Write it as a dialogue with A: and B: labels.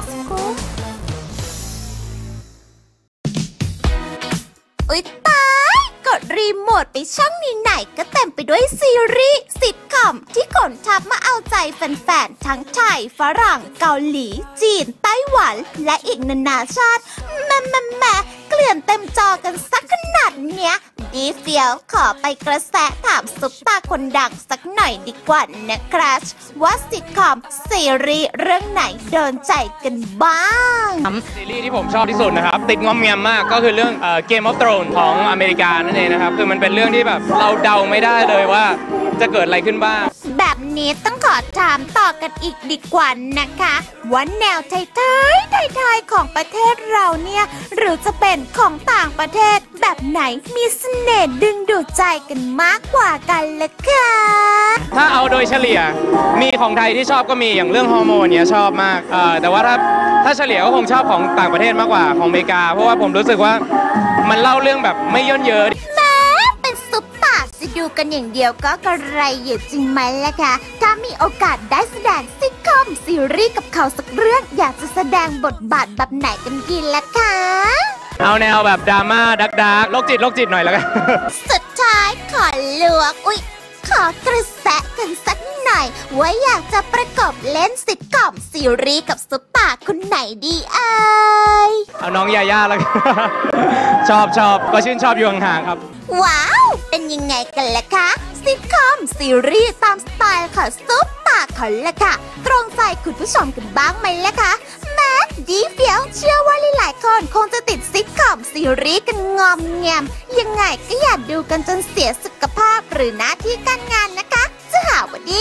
A: clássico. Oi, tá! ดรีโมทไปช่องนี้ไหนก็เต็มไปด้วยซีรีส์ซิทคอมที่ขนทับมาเอาใจแฟนๆ ทั้งไทย ฝรั่ง เกาหลี จีน ไต้หวัน และอีกนานาชาติแม่แม่แม่ เกลื่อนเต็มจอกันสักขนาดเนี้ย ดีเฟียวขอไปกระแสถามซุปตาคนดังสักหน่อยดีกว่านะครับว่าซิทคอมซีรีส์เรื่องไหนโดนใจกันบ้าง
B: ซีรีส์ที่ผมชอบที่สุดนะครับ ติดงอมแงมมากก็คือเรื่องเกมออฟทรอนของอเมริกานั่นเองนะครับ คือมันเป็นเรื่องที่แบบเราเดาไม่ได้เลยว่าจะเกิดอะไรขึ้นบ้าง
A: แบบนี้ต้องขอถามต่อกันอีกดีกว่านะคะว่าแนวไทยๆไทยๆของประเทศเราเนี่ย หรือจะเป็นของต่างประเทศแบบไหนมีเสน่ห์ดึงดูดใจกันมากกว่ากันล่ะคะ
B: ถ้าเอาโดยเฉลี่ยมีของไทยที่ชอบก็มีอย่างเรื่องฮอร์โมนเนี่ยชอบมากแต่ว่าถ้าถ้าเฉลี่ยก็คงชอบของต่างประเทศมากกว่าของอเมริกา เพราะว่าผมรู้สึกว่ามันเล่าเรื่องแบบไม่ย่นเยอะ
A: ดูกันอย่างเดียวก็กระไรอยู่จริงไหมล่ะคะ ถ้ามีโอกาสได้แสดงซิทคอมซีรีส์กับเขาสักเรื่อง อยากจะแสดงบทบาทแบบไหนกันดีล่ะคะ
B: เอาแนวแบบดราม่าดักดักโรคจิตโรคจิตหน่อยแล้วกัน
A: สุดท้ายขอลวก อุ๊ย ขอกระแสกันสักหน่อย ว่าอยากจะประกบเล่นซิทคอมซีรีส์กับซุปตาคนไหนดีเอ่ย
B: เอาน้องยาย่าแล้วกันชอบชอบก็ชื่นชอบอยู่ห่างๆครับ
A: ว้าว เป็นยังไงกันล่ะคะซิทคอมซีรีส์ตามสไตล์ค่ะซุปตาเขาล่ะค่ะ ตรงใจคุณผู้ชมกันบ้างไหมล่ะคะแม้ดีเฟียวเชื่อว่าหลายๆคนคงจะติดซิทคอมซีรีส์กันงอมแงม ยังไงก็อย่าดูกันจนเสียสุขภาพหรือหน้าที่การงานนะคะสวัสดี